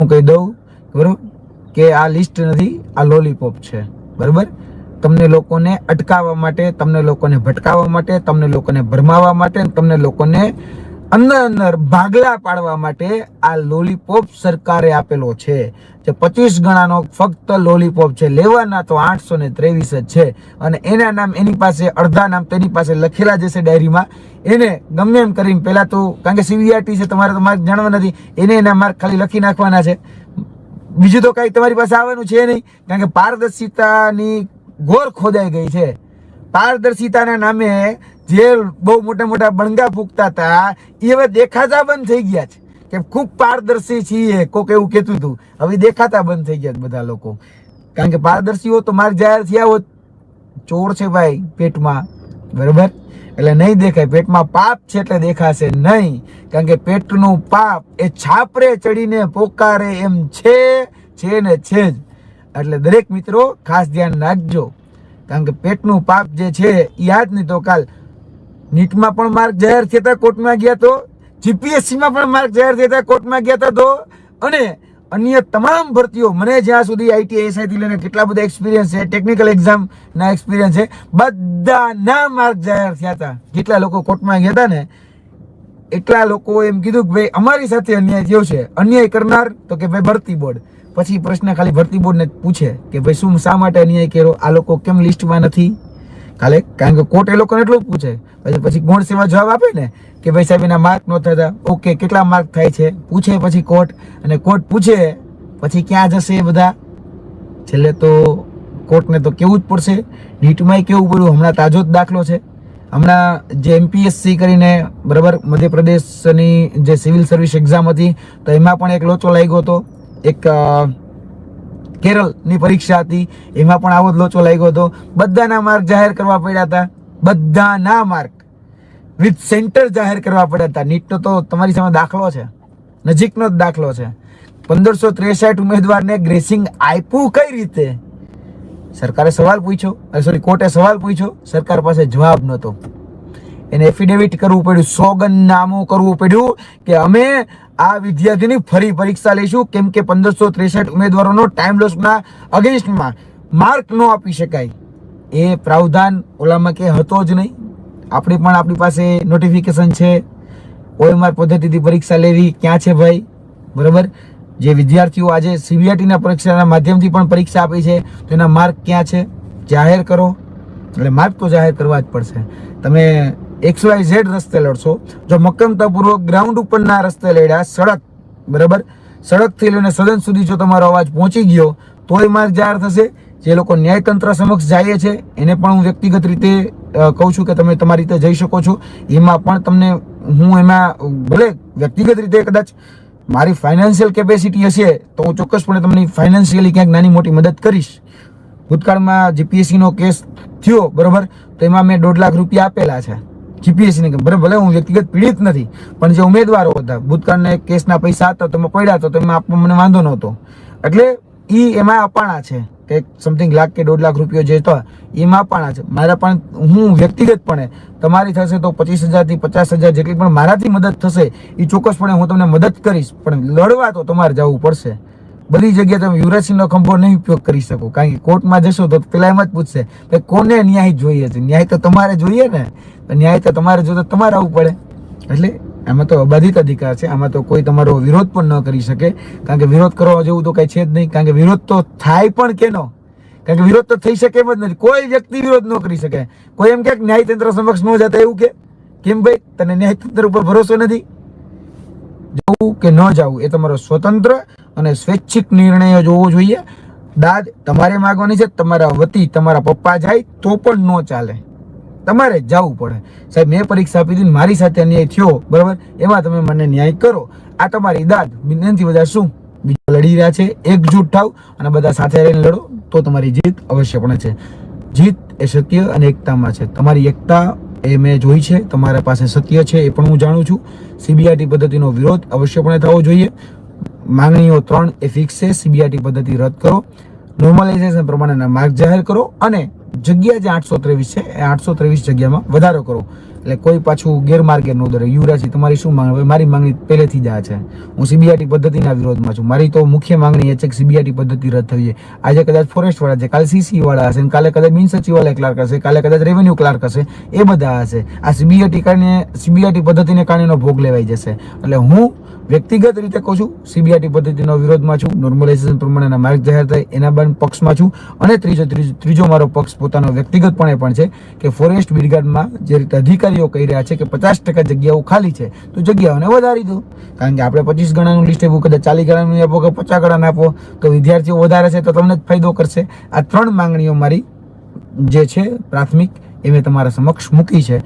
હું કહી દઉં બરોબર? કે આ લિસ્ટ નથી, આ લોલીપોપ છે. બરોબર? તમને લોકોને અટકાવવા માટે, તમને લોકોને ભટકાવવા માટે, તમને લોકોને ભરમાવવા માટે, તમને લોકોને અંદર અંદર ભાગલા પાડવા માટે આ લોલીપોપ સરકારે આપેલો છે. જે પચીસ ગણાનો ફક્ત લોલીપોપ છે. લેવાના તો આઠસો ને ત્રેવીસ જ છે. અને એના નામ એની પાસે, અડધા નામ તેની પાસે લખેલા જશે ડાયરીમાં એને ગમે એમ કરીને, પહેલાં તો, કારણ કે સીવીઆરટી છે, તમારે તો માર્ક જાણવા નથી. એને એના માર્ક ખાલી લખી નાખવાના છે. બીજું તો કાંઈ તમારી પાસે આવવાનું છે નહીં, કારણ કે પારદર્શિતાની ગોર ખોદાઈ ગઈ છે. પારદર્શિતાના નામે જે બહુ મોટા મોટા બણગા ફૂંકતા હતા એ હવે દેખાતા બંધ થઈ ગયા છે. કે ખૂબ પારદર્શી છીએ, કોક એવું કહેતું હતું. હવે દેખાતા બંધ થઈ ગયા બધા લોકો. કારણ કે પારદર્શી હો તો માર્ગ જાહેર થયા હોત. ચોર છે ભાઈ પેટમાં, બરોબર? એટલે નહીં દેખાય. પેટમાં પાપ છે એટલે દેખાશે નહીં. કારણ કે પેટનું પાપ એ છાપરે ચડીને પોકારે એમ છે છે ને છે જ. એટલે દરેક મિત્રો ખાસ ધ્યાન રાખજો. કારણ કે પેટનું પાપ જે છે, ઈ યાદ નહીં તો કાલ નીટમાં પણ માર્ક જાહેર થયા હતા, કોર્ટમાં ગયા તો. જીપીએસસીમાં પણ માર્ક જાહેર થયા હતા, કોર્ટમાં ગયા હતા તો. અને અન્ય તમામ ભરતીઓ, મને જ્યાં સુધી આઈટી એસઆઈ લઈને કેટલા બધા એક્સપિરિયન્સ છે ટેકનિકલ એક્ઝામ ના એક્સપિરિયન્સ છે, બધાના માર્ક જાહેર થયા હતા. જેટલા લોકો કોર્ટમાં ગયા હતા ને, એટલા લોકો એમ કીધું કે ભાઈ, અમારી સાથે અન્યાય થયો છે. અન્યાય કરનાર, તો કે ભાઈ ભરતી બોર્ડ. પછી પ્રશ્ન ખાલી ભરતી બોર્ડને પૂછે કે ભાઈ, શું શા માટે અન્યાય કર્યો? આ લોકો કેમ લિસ્ટમાં નથી? કાલે કારણ કે કોર્ટ એ લોકોને એટલું પૂછે. પછી પછી ગુણ સેવા જવાબ આપે ને કે ભાઈ સાહેબ, એના માર્ક ન થતા. ઓકે કેટલા માર્ક થાય છે? પૂછે પછી કોર્ટ અને કોર્ટ પૂછે પછી ક્યાં જશે એ બધા? છેલ્લે તો કોર્ટને તો કેવું જ પડશે. નીટમાંય કેવું પડ્યું? હમણાં તાજો જ દાખલો છે. હમણાં જે એમપીએસસી કરીને બરાબર મધ્યપ્રદેશની જે સિવિલ સર્વિસ એક્ઝામ હતી, તો એમાં પણ એક લોચો લાગ્યો હતો. એક કેરળની પરીક્ષા હતી. એમાં પણ આવો જ લોચો લાગ્યો હતો. બધાના માર્ક જાહેર કરવા પડ્યા હતા. બધાના માર્ક વિથ સેન્ટર જાહેર કરવા પડ્યા હતા. નીટનો તો તમારી સામે દાખલો છે. નજીકનો જ દાખલો છે. પંદરસો ત્રેસઠ ઉમેદવારને ગ્રેસિંગ આપ્યું કઈ રીતે? સરકારે સવાલ પૂછ્યો. સોરી કોર્ટે સવાલ પૂછ્યો. સરકાર પાસે જવાબ નહોતો. એને એફિડેવિટ કરવું પડ્યું, સોગંદનામું કરવું પડ્યું કે અમે આ વિદ્યાર્થીની ફરી પરીક્ષા લઈશું, કેમ કે પંદરસો ત્રેસઠ ઉમેદવારોનો ટાઈમ લોસના અગેન્સ્ટમાં માર્ક ન આપી શકાય. એ પ્રાવધાન ઓલામાં કે હતો જ નહીં. આપણે પણ આપણી પાસે નોટિફિકેશન છે. ઓએમઆર પદ્ધતિથી પરીક્ષા લેવી ક્યાં છે ભાઈ? બરાબર? જે વિદ્યાર્થીઓ આજે સીબીઆઈટીના પરીક્ષાના માધ્યમથી પણ પરીક્ષા આપી છે, તો એના માર્ક ક્યાં છે? જાહેર કરો. એટલે માર્ક તો જાહેર કરવા જ પડશે. તમે એક્સ વાય ઝેડ રસ્તે લડશો. જો મક્કમતાપૂર્વક ગ્રાઉન્ડ ઉપરના રસ્તે લડ્યા, સડક, બરાબર? સડકથી લઈને સદન સુધી જો તમારો અવાજ પહોંચી ગયો, તોય માર્ગ જાહેર થશે. જે લોકો ન્યાયતંત્ર સમક્ષ જાય છે, એને પણ હું વ્યક્તિગત રીતે કહું છું કે તમે તમારી રીતે જઈ શકો છો. એમાં પણ તમને હું એમાં, ભલે વ્યક્તિગત રીતે કદાચ મારી ફાઇનાન્શિયલ કેપેસિટી હશે, તો હું ચોક્કસપણે તમને ફાઇનાન્શિયલી ક્યાંક નાની મોટી મદદ કરીશ. ભૂતકાળમાં જીપીએસસીનો કેસ થયો, બરાબર? તો એમાં મેં દોઢ લાખ રૂપિયા આપેલા છે. જીપીએસસી ને બરાબર ભલે હું વ્યક્તિગત પીડિત નથી, પણ જે ઉમેદવારો હતા, ભૂતકાળના એક કેસના પૈસા હતા તમે પડ્યા તો એમાં આપવા મને વાંધો નહોતો. એટલે એ એમાં અપાણા છે, કે સમથિંગ લાખ કે દોઢ લાખ રૂપિયો જે હતા, એમાં અપાણા છે. મારા પણ, હું વ્યક્તિગતપણે, તમારી થશે તો પચીસ હજારથી પચાસ હજાર જેટલી પણ મારાથી મદદ થશે એ ચોક્કસપણે હું તમને મદદ કરીશ, પણ લડવા તો તમારે જવું પડશે. બધી જગ્યાએ તમે યુવરાજસિંહનો ખંભો નહીં ઉપયોગ કરી શકો. કારણ કે કોર્ટમાં જશો તો પેલા એમ જ પૂછશે કે કોને ન્યાય જોઈએ છે? ન્યાય તો તમારે જોઈએ ને. તો ન્યાય તો તમારે જો તો તમારે આવવું પડે. એટલે આમાં તો અબાધિત અધિકાર છે. આમાં તો કોઈ તમારો વિરોધ પણ ન કરી શકે. કારણ કે વિરોધ કરવા જેવું તો કઈ છે જ નહીં. કારણ કે વિરોધ તો થાય પણ કેનો? કારણ કે વિરોધ તો થઈ શકે એમ જ નથી. કોઈ વ્યક્તિ વિરોધ ન કરી શકે. કોઈ એમ કે ન્યાયતંત્ર સમક્ષ ન જતા એવું કે? કેમ ભાઈ? તને ન્યાયતંત્ર ઉપર ભરોસો નથી? જવું કે ન જવું એ તમારો સ્વતંત્ર અને સ્વૈચ્છિક નિર્ણય જોવો જોઈએ. દાદ તમારે માગવાની છે, તમારા વતી, તમારા પપ્પા જાય તો પણ ન ચાલે. તમારે જવું પડે. સાહેબ, મેં પરીક્ષા આપી હતી મારી સાથે અન્યાય થયો, બરાબર? એમાં તમે મને ન્યાય કરો. આ તમારી દાદ. વિનંતી બધા શું? બીજા લડી રહ્યા છે, એકજૂટ થાવ અને બધા સાથે રહીને લડો, તો તમારી જીત અવશ્યપણે છે. જીત એ સત્ય અને એકતામાં છે. તમારી એકતા એ મેં જોઈ છે, તમારા પાસે સત્ય છે એ પણ હું જાણું છું. સીબીઆઈટી પદ્ધતિનો વિરોધ અવશ્યપણે થવો જોઈએ. માંગણીઓ ત્રણ એ ફિક્સ છે. સીબીઆઈટી પદ્ધતિ રદ કરો. નોર્મલાઇઝેશન પ્રમાણેના માર્ગ જાહેર કરો અને જગ્યા જે આઠસો ત્રેવીસ છે, એ આઠસો ત્રેવીસ જગ્યામાં વધારો કરો. એટલે કોઈ પાછું ગેરમાર્ગે ન દોરે. યુવરાજજી, તમારી શું માંગણી મારી માંગણી પહેલેથી જ આ છે. હું સીબીઆઈટી પદ્ધતિના વિરોધમાં છું. મારી તો મુખ્ય માંગણી એ છે કે સીબીઆઈટી પદ્ધતિ રદ થઈ જાય આજે કદાચ ફોરેસ્ટવાળા છે, કાલે સીસી વાળા હશે કાલે કદાચ બિન સચિવાલય ક્લાર્ક હશે, કાલે કદાચ રેવન્યુ ક્લાર્ક હશે, એ બધા હશે. આ સીબીઆઈટી કારણે સીબીઆઈટી પદ્ધતિને કારણેનો ભોગ લેવાઈ જશે. એટલે હું વ્યક્તિગત રીતે કહું છું સીબીઆઈટી પદ્ધતિનો વિરોધમાં છું નોર્મલાઇઝેશન પ્રમાણેના માર્ગ જાહેર થાય, એના બાદ પક્ષમાં છું. અને ત્રીજો ત્રીજો મારો પક્ષ પોતાનો વ્યક્તિગતપણે પણ છે કે ફોરેસ્ટ બ્રિગેડમાં જે રીતે અધિકારીઓ કહી રહ્યા છે કે પચાસ ટકા જગ્યાઓ ખાલી છે, તો જગ્યાઓને વધારી દો. કારણ કે આપણે પચીસ ગણાનું લિસ્ટ એવું કદાચ ચાલીસ ગણાનું આપો કે પચાસ ગણાનું આપો, તો વિદ્યાર્થીઓ વધારે છે તો તમને જ ફાયદો કરશે. આ ત્રણ માંગણીઓ મારી જે છે પ્રાથમિક, એ મેં તમારા સમક્ષ મૂકી છે.